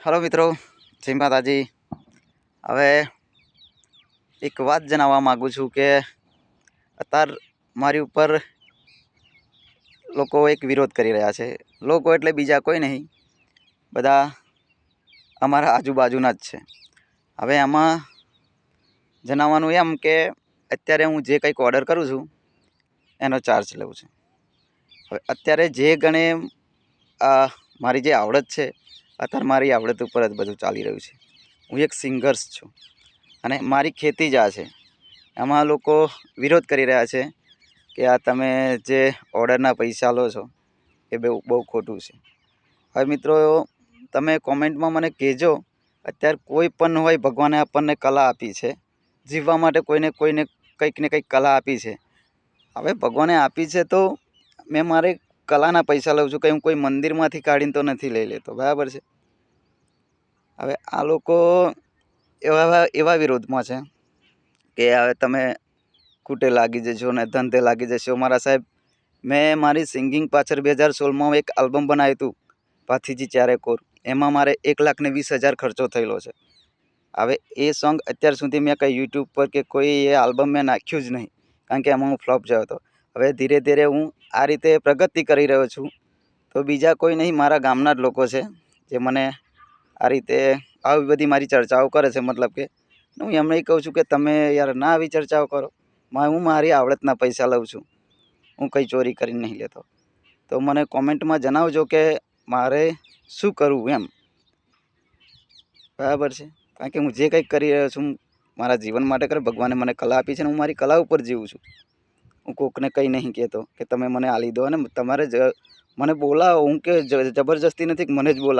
Hello મિત્રો, જય માતાજી. હવે એક વાત જણાવવા માગું છું કે અત્યાર મારી ઉપર લોકો એક વિરોધ કરી રહ્યા છે. લોકો એટલે બીજા કોઈ નહીં, બધા અમારા આજુબાજુના જ છે. હવે આમાં જણાવવાનું એમ કે અત્યારે હું જે કંઈક ઓર્ડર કરું છું, એનો ચાર્જ લઉં છું. હવે અત્યારે જે ગણે મારી જે આવડત છે અત્યારે મારી આવડત ઉપર જ બધું ચાલી રહ્યું છે. હું એક સિંગર્સ છું અને મારી ખેતી જ આ છે. એમાં લોકો વિરોધ કરી રહ્યા છે કે આ તમે જે ઓર્ડરના પૈસા લો છો એ બહુ બહુ ખોટું છે. હવે મિત્રો, તમે કોમેન્ટમાં મને કહેજો, અત્યારે કોઈ પણ હોય ભગવાને આપણને કલા આપી છે, જીવવા માટે કોઈને કોઈને કંઈક ને કંઈક કલા આપી છે. હવે ભગવાને આપી છે તો મેં મારે કલાના પૈસા લઉં છું, કંઈ હું કોઈ મંદિરમાંથી કાઢીને તો નથી લઈ લેતો, બરાબર છે? હવે આ લોકો એવા એવા- વિરોધમાં છે કે હવે તમે ખૂટે લાગી જશો ને ધંધે લાગી જશો. મારા સાહેબ, મેં મારી સિંગિંગ પાછળ બે હજાર સોળમાં એક આલ્બમ બનાવ્યું હતું, પાથીજી ચારે કોર. એમાં મારે એક લાખ ને વીસ હજાર ખર્ચો થયેલો છે. હવે એ સોંગ અત્યાર સુધી મેં કંઈ યુટ્યુબ પર કે કોઈ એ આલ્બમ મેં નાખ્યું જ નહીં, કારણ કે એમાં હું ફ્લોપ જયો હતો. હવે ધીરે ધીરે હું આ રીતે પ્રગતિ કરી રહ્યો છું. તો બીજા કોઈ નહીં, મારા ગામના જ લોકો છે, જે મને આ રીતે આવી બધી મારી ચર્ચાઓ કરે છે, મતલબ કે હું એમને કહું છું કે તમે યાર ના આવી ચર્ચાઓ કરો. હું મારી આવડતના પૈસા લઉં છું. હું કંઈ ચોરી કરીને નહીં લેતો. તો મને કોમેન્ટમાં જણાવજો કે મારે શું કરવું એમ. બરાબર છે? કારણ કે હું જે કંઈક કરી રહ્યો છું મારા જીવન માટે કરે, ભગવાને મને કલા આપી છે ને હું મારી કલા ઉપર જીવું છું. હું કોકને કંઈ નહીં કહેતો કે તમે મને આલી દો અને તમારે જ, મને બોલાવો. હું કે જબરજસ્તી નથી મને જ બોલાવો.